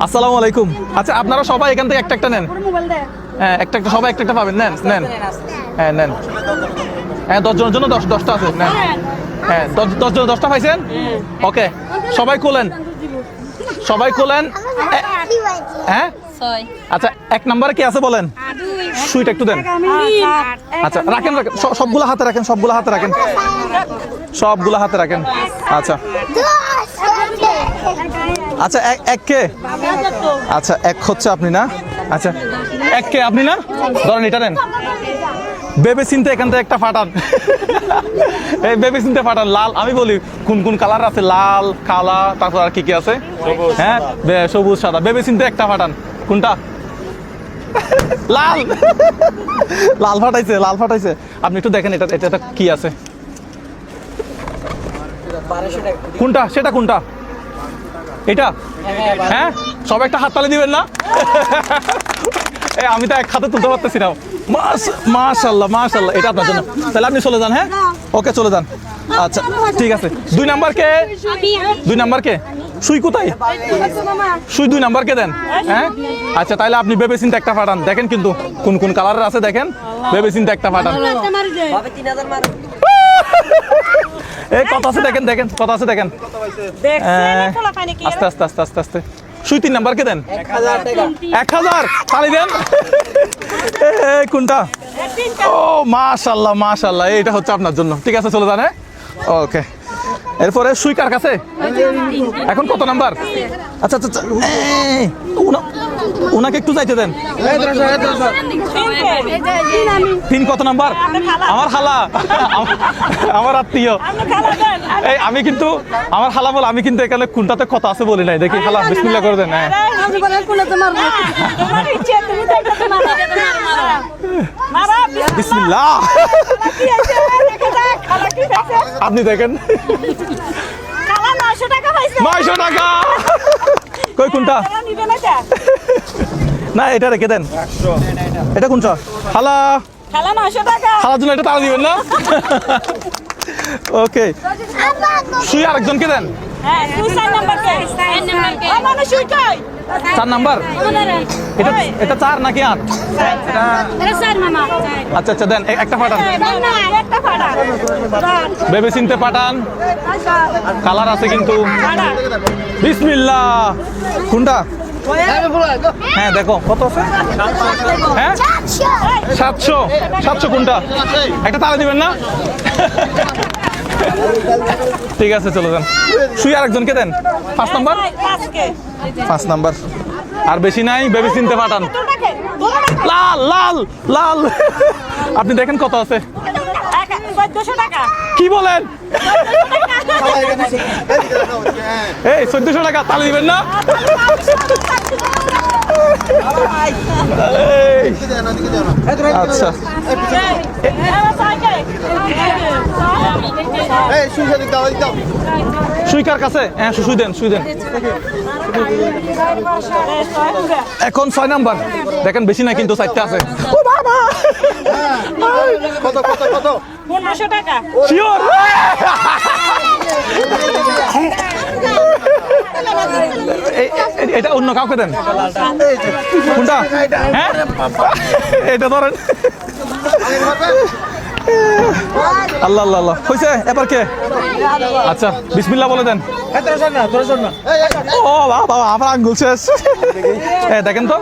আসসালামু আলাইকুম। আচ্ছা আপনারা সবাই এখান থেকে একটা একটা নেন। হ্যাঁ একটা একটা সবাই একটা একটা পাবেন। নেন নেন। হ্যাঁ নেন। হ্যাঁ দশ জনের জন্য দশ দশটা আছে নেন। হ্যাঁ দশ দশ জন দশটা পাইছেন? ওকে সবাই খোলেন। সবাই খোলেন। হ্যাঁ? আচ্ছা এক নম্বরে কি আছে বলেন? সুইট একটু দেন। আচ্ছা রাখেন রাখেন। স- সবগুলো হাতে রাখেন সবগুলো হাতে রাখেন। সবগুলো হাতে রাখেন। আচ্ছা। আচ্ছা এক কে? আচ্ছা এক হচ্ছে আপনি না? আচ্ছা এক কে আপনি না? ধরেন এটা নেন। বেবে চিনতে এখান থেকে একটা ফাটান। এই বেবে চিনতে ফাটান লাল। আমি বলি কোন কোন কালার আছে? লাল কালা তারপর আর কি কি আছে? হ্যাঁ সবুজ সাদা। বেবে চিনতে একটা ফাটান। কোনটা? লাল। লাল ফাটাইছে লাল ফাটাইছে। আপনি একটু দেখেন এটা এটা কি আছে? কোনটা? সেটা কোনটা? এটা? হ্যাঁ? সব একটা হাত হাততালি দিবেন না? আমি তো এক হাতে তুলতে পারতেছি না। মাশাল্লাহ মাশাল্লাহ। এটা আপনার জন্য। তাহলে আপনি চলে যান হ্যাঁ? ওকে, চলে যান। আচ্ছা ঠিক আছে। দুই নাম্বার কে? দুই নাম্বার কে? সুই কোথায়? সুই দুই নাম্বার কে দেন? হ্যাঁ? আচ্ছা তাহলে আপনি ভেবে চিন্তা একটা পাঠান দেখেন কিন্তু কোন কোন কালারের আছে, দেখেন। ভেবে চিন্তা একটা পাঠান এই কত আছে দেখেন দেখেন কত আছে দেখেন। হ্যাঁ, আস্তে আস্তে আস্তে আস্তে আস্তে। সুই তিন নাম্বার কে দেন? এক হাজার তালি দেন। কোনটা? ও মাশাল্লাহ মাশাল্লাহ এইটা হচ্ছে আপনার জন্য। ঠিক আছে চলে যান ওকে। এরপরে সুই কার কাছে এখন কত নাম্বার? আচ্ছা আচ্ছা উনাকে একটু যাইতে দেন। তিন কত নাম্বার? আমার খালা। আমার- আত্মীয়। এই আমি কিন্তু আমার খালা বলে আমি কিন্তু এখানে কোনটাতে কথা আছে বলি নাই। দেখি খালা বিসমিল্লাহ করে দেন হ্যাঁ। বিসমিল্লাহ। আপনি দেখেন। 900 টাকা নয়শো টাকা। কই কোনটা? না এটা। না এটা রেখে দেন। এটা কোনটা? খালা। খালা 900 টাকা। খালার জন্য এটা তারা দিবেন না? ওকে। সুই আরেকজনকে দেন। হ্যাঁ নাম্বার কে নাম্বার কে? চার নাম্বার? এটা এটা চার নাকি আট? এটা আচ্ছা আচ্ছা দেন একটা পাঠান ফাড়া ভেবে চিনতে পাঠান। কালার আছে কিন্তু। বিসমিল্লা কোনটা? হ্যাঁ দেখো কত আছে? হ্যাঁ? সাতশো। সাতশো কোনটা? একটা তারা দিবেন না? ঠিক আছে চলে যান। শুই আরেকজনকে দেন। পাঁচ নাম্বার? আজকে পাঁচ নাম্বার। আর বেশি নাই ভেবে চিনতে পাঠান। লাল লাল লাল। আপনি দেখেন কত আছে। 1400 কি বলেন? এই চোদ্দশো টাকা তাহলে দিবেন না? আচ্ছা। সুইকার কাছে? হ্যাঁ সুই দেন সুই দেন। এখন ছয় নাম্বার। দেখেন বেশি না কিন্তু চারটা আছে। ও বাবা! পনেরোশো টাকা। শিওর এটা অন্য কাউকে দেন। কোনটা? হ্যাঁ? এটা ধরেন। আল্লাহ আল্লাহ আল্লাহ। হয়েছে এবার কে? আচ্ছা বিসমিল্লা বলে দেন। ও বাবা আমার আঙ্গুল শেষ। দেখেন তো।